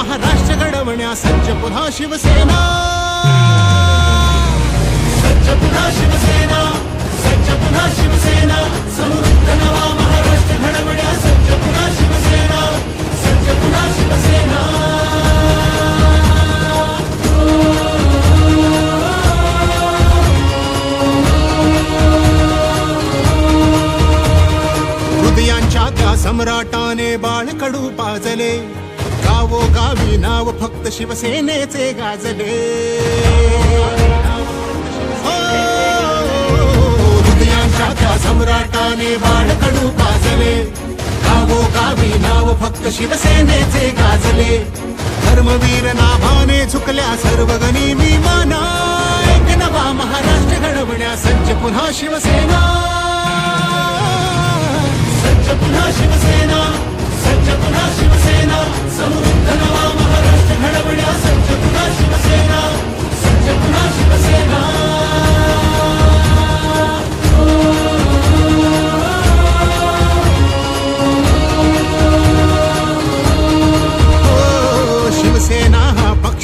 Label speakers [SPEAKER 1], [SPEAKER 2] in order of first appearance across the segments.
[SPEAKER 1] महाराष्ट्र घडवण्या सज्ज पुन्हा शिवसेना. सज्ज पुन्हा शिवसेना सज्ज पुन्हा शिवसेना समृद्ध नवा महाराष्ट्र घडवण्या सज्ज पुन्हा शिवसेना सज्ज पुन्हा शिवसेना. हृदयांच्या त्या सम्राटाने बाळकडू पाजले. गावो गावी नाव फक्त शिवसेनेचे गाजले. हो, हृदयांच्या सम्राटाने बाळकडू पाजले. गावो गावी नाव फक्त शिवसेनेचे गाजले. धर्मवीर नाभाने झुकल्या सर्व गणी मी माना एक नवा महाराष्ट्र घडवण्या सज्ज पुन्हा शिवसेना. सज्ज पुन्हा शिवसेना सज्ज पुन्हा शिवसेना.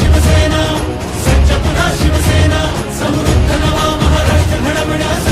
[SPEAKER 1] शिवसेना सज्ज पुन्हा शिवसेना समृद्ध नवा महाराष्ट्र घडवण्या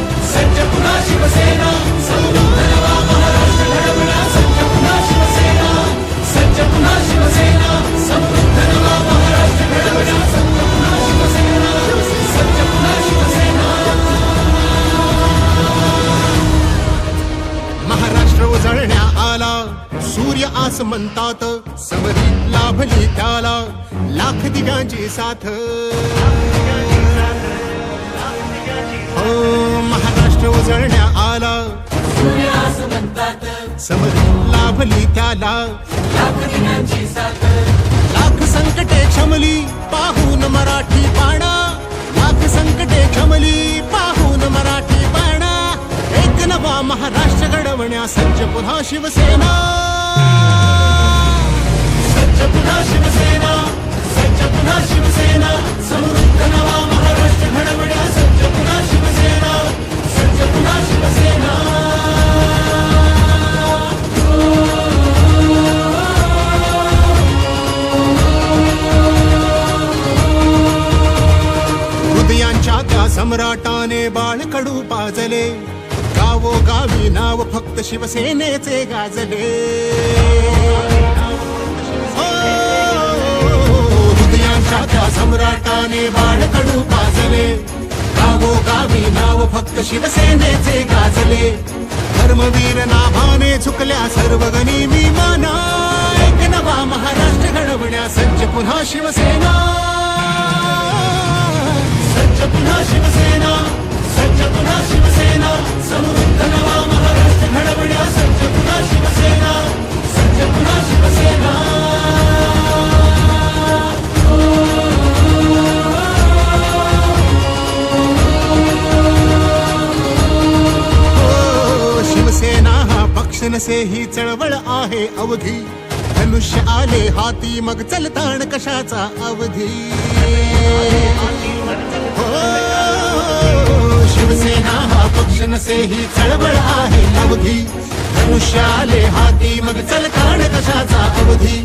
[SPEAKER 1] सज्ज पुन्हा शिवसेना समृद्ध नवा महाराष्ट्र घडवण्या सज्ज पुन्हा शिवसेना सज्ज पुन्हा शिवसेना महाराष्ट्र सज्ज पुन्हा शिवसेना सज्ज पुन्हा शिवसेना महाराष्ट्र उजळण्या आला. सूर्य आस म्हणतात समरी लाभली त्याला लाख दिगांची साथ. हो. महाराष्ट्र उजळण्या आला. लाभली त्याला.
[SPEAKER 2] लाख
[SPEAKER 1] संकटे क्षमली पाहून मराठी पाणा. लाख संकटे क्षमली पाहून मराठी पाणा. एक नवा महाराष्ट्र घडवण्या सज्ज पुन्हा शिवसेना. सज्ज पुन्हा शिवसेना सज्ज पुन्हा शिवसेना. समृद्ध नवा महाराष्ट्र घडवण्या. सम्राटाने बाळकडू पाजले. गावो गावी नाव फक्त शिवसेनेचे गाजले. हो, हृदयांच्या त्या सम्राटाने बाळकडू पाजले. गावो गावी नाव फक्त शिवसेनेचे गाजले. धर्मवीर नाभाने झुकल्या सर्व गणी मी माना एक नवा महाराष्ट्र घडवण्या सज्ज पुन्हा शिवसेना. पक्ष नसे ही चळवळ आहे अवधी. धनुष्य आले हाती मग चलताण कशाचा अवधी? हो, शिवसेना हा पक्ष नसे ही चळवळ आहे अवधी. धनुष्य आले हाती मग चलताण कशाचा अवधी?